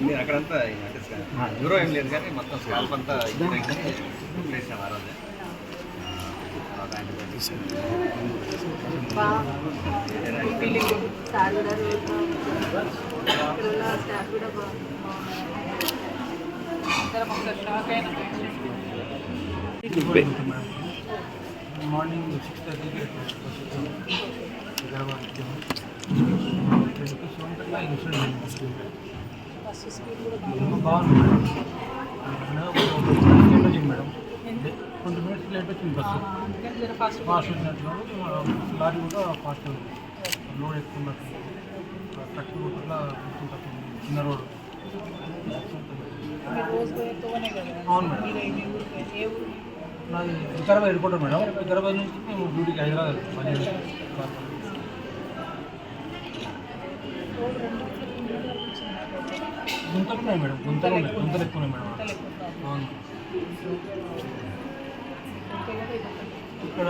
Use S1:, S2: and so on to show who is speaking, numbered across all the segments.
S1: మీరు అక్కడంతా యూరో ఏం లేదు కానీ మొత్తం స్కాల్ప్ అంతా ఆ
S2: మార్నింగ్ సిక్స్ థర్టీకి హైదరాబాద్ ఇన్సూరెన్స్
S3: ఫస్ట్ స్పీడ్ కూడా
S2: బాగుంది మేడం. ట్వంటీ మినిట్స్ లేట్ వచ్చింది బస్సు
S3: ఫాస్ట్.
S2: వచ్చినట్టు లారీ కూడా ఫాస్ట్ లోడ్ ఎక్కువ ఉన్నట్టు ట్రక్ కూడా తక్కువ ఉంది. చిన్న రోడ్. అవును మేడం. నాది వికారాబాద్ ఎయిర్పోర్ట్ మేడం. వికారాబాద్ నుంచి మేము డ్యూటీకి హైదరాబాద్. మళ్ళీ
S3: రోజు రెండు కిలోమీటర్లు వచ్చింది
S2: గుంతలు ఉన్నాయి మేడం. గుంతలు ఉన్నాయి గుంతలు ఎక్కువ ఉన్నాయి మేడం అవును. ఇక్కడ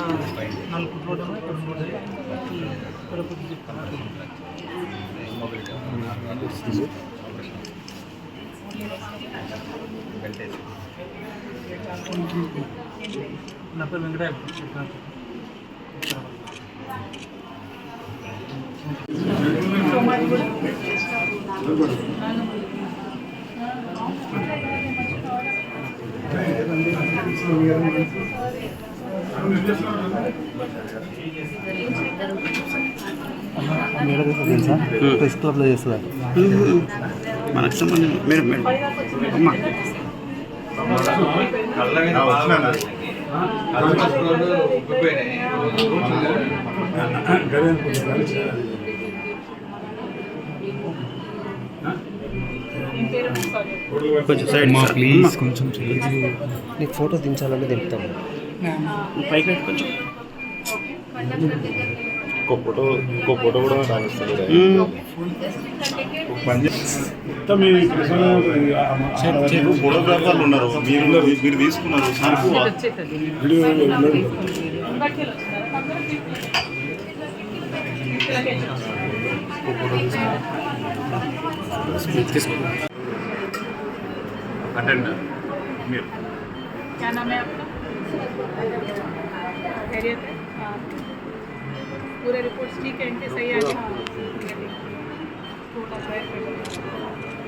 S2: నాలుగు ఫుట్ రోడ్ ఇక్కడ రోడ్ ఇక్కడ కొద్దిగా. నా పేరు వెంకటయ్య
S3: సో మరి కూడా
S4: ప్రెస్ క్లబ్లో చేస్తున్నారు
S5: మనకు సంబంధించి మీరు మేడం కొంచెం సైడ్ ప్లీజ్ కొంచెం
S4: నీకు ఫోటో దించాలని దింపుతాను
S5: పైకి పెట్టు కొంచెం.
S6: ఇంకో ఫోటో ఇంకో ఫోటో కూడా రాణిస్తుంది ఫోటోగ్రాఫర్లు ఉన్నారు. మీరు మీరు తీసుకున్నారు. సార్కు अटेंड मीर
S3: क्या नाम है आपका खैरियत है पूरा रिपोर्ट्स ठीक है इनके सही आ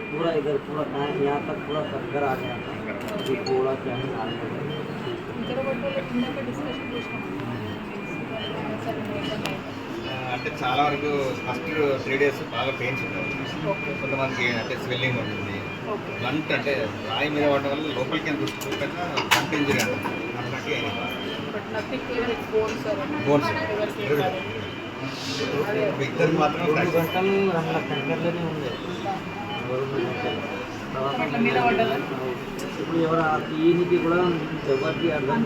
S7: पूरा इधर पूरा टाइम यहाँ तक पूरा चक्कर आ गया पूरा क्या
S1: అంటే చాలా వరకు ఫస్ట్ త్రీ డేస్ బాగా పెయిన్స్
S3: ఉన్నాయి
S1: కొంతమందికి అంటే స్వెల్లింగ్ ఉంటుంది బ్లంట్ అంటే రాయి మీద పడడం వల్ల లోపలికి ఎంత బ్లంట్ ఇంజరీ
S3: బోన్స్
S1: మాత్రం
S7: రెండు. గంటలు రెండు ఉంది? ఇప్పుడు ఎవరు కూడా ఎవరికి అర్థం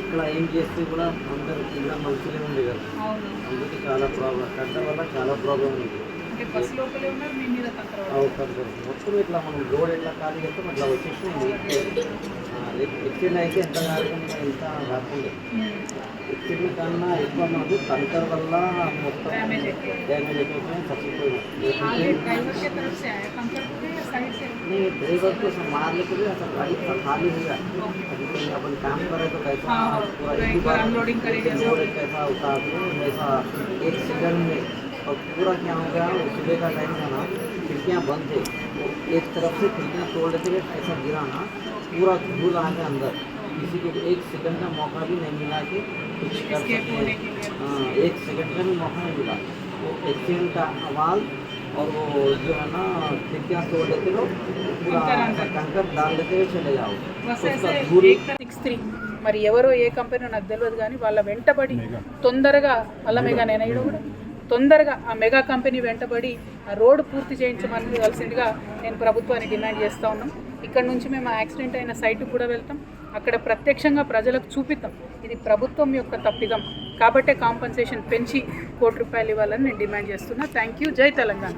S7: ఇక్కడ ఏం చేస్తే కూడా అందరు కింద మంచిగా ఉంది కదా.
S3: అవును.
S7: అందుకే చాలా ప్రాబ్లం. కట్ట వల్ల చాలా ప్రాబ్లం ఉంది.
S3: అంటే బస్ లోపలే ఉన్నారు మీ మీద తంత్ర
S7: అవుతుంది మొత్తం ఇట్లా మనం రోడ్ ఎట్లా ఖాళీ చేస్తాం అట్లా వచ్చేసింది ఎక్సిడెంట్ అయితే ఎంత కాకుండా ఎంత కాకుండా ఎక్సిడెంట్ కన్నా ఎక్కువ మనకు కంకర్ వల్ల మొత్తం
S3: Damage ఎక్కువ.
S7: డ్యామేజ్ అయిపోయి చచ్చిపోయింది
S3: आगे ड्राइवर के तरफ से आया कंकर पूरे या साइड से
S7: नहीं ड्राइवर को मारने के लिए ऐसा गाड़ी का खाली हो गया अभी कहीं अपन काम करे तो कैसा
S3: हाँ, हाँ,
S7: पूरा
S3: पूरा
S7: एक
S3: एक बार
S7: बार
S3: unloading करेंगे तो-
S7: लोड कैसा उतार दो वैसा एक सेकंड में और पूरा क्या हो गया वो सुबह का टाइम था ना खिड़कियाँ बंद थे वो एक तरफ से खिड़कियाँ तोड़ देते हुए ऐसा गिरा ना पूरा धूल आ गया अंदर किसी को एक सेकंड का मौका भी नहीं मिला कि कुछ कर
S3: Escape
S7: सकते
S3: होने के लिए।
S7: हाँ एक सेकंड का भी मौका नहीं मिला वो एक्सीडेंट का आवाज़ और वो जो है ना खिड़कियाँ तोड़ देते लोग पूरा
S3: कंकर अंदर।
S7: कंकर डाल देते हुए चले जाओ
S3: బస్
S7: उसका
S3: అయితే
S7: धूल
S3: సిక్స్ త్రీ మరి ఎవరో ఏ కంపెనీ నాకు తెలియదు కానీ వాళ్ళ వెంటబడి తొందరగా అల్ల మెగా నేను ఈడ కూడా తొందరగా ఆ మెగా కంపెనీ వెంటబడి ఆ రోడ్డు పూర్తి చేయించమనవలసిందిగా నేను ప్రభుత్వాన్ని డిమాండ్ చేస్తూ ఉన్నాం. ఇక్కడ నుంచి మేము యాక్సిడెంట్ అయిన సైట్కి కూడా వెళ్తాం. అక్కడ ప్రత్యక్షంగా ప్రజలకు చూపిస్తాం. ఇది ప్రభుత్వం యొక్క తప్పిదం. కాబట్టే కాంపన్సేషన్ పెంచి కోటి రూపాయలు ఇవ్వాలని నేను డిమాండ్ చేస్తున్నా. Thank you. జై తెలంగాణ.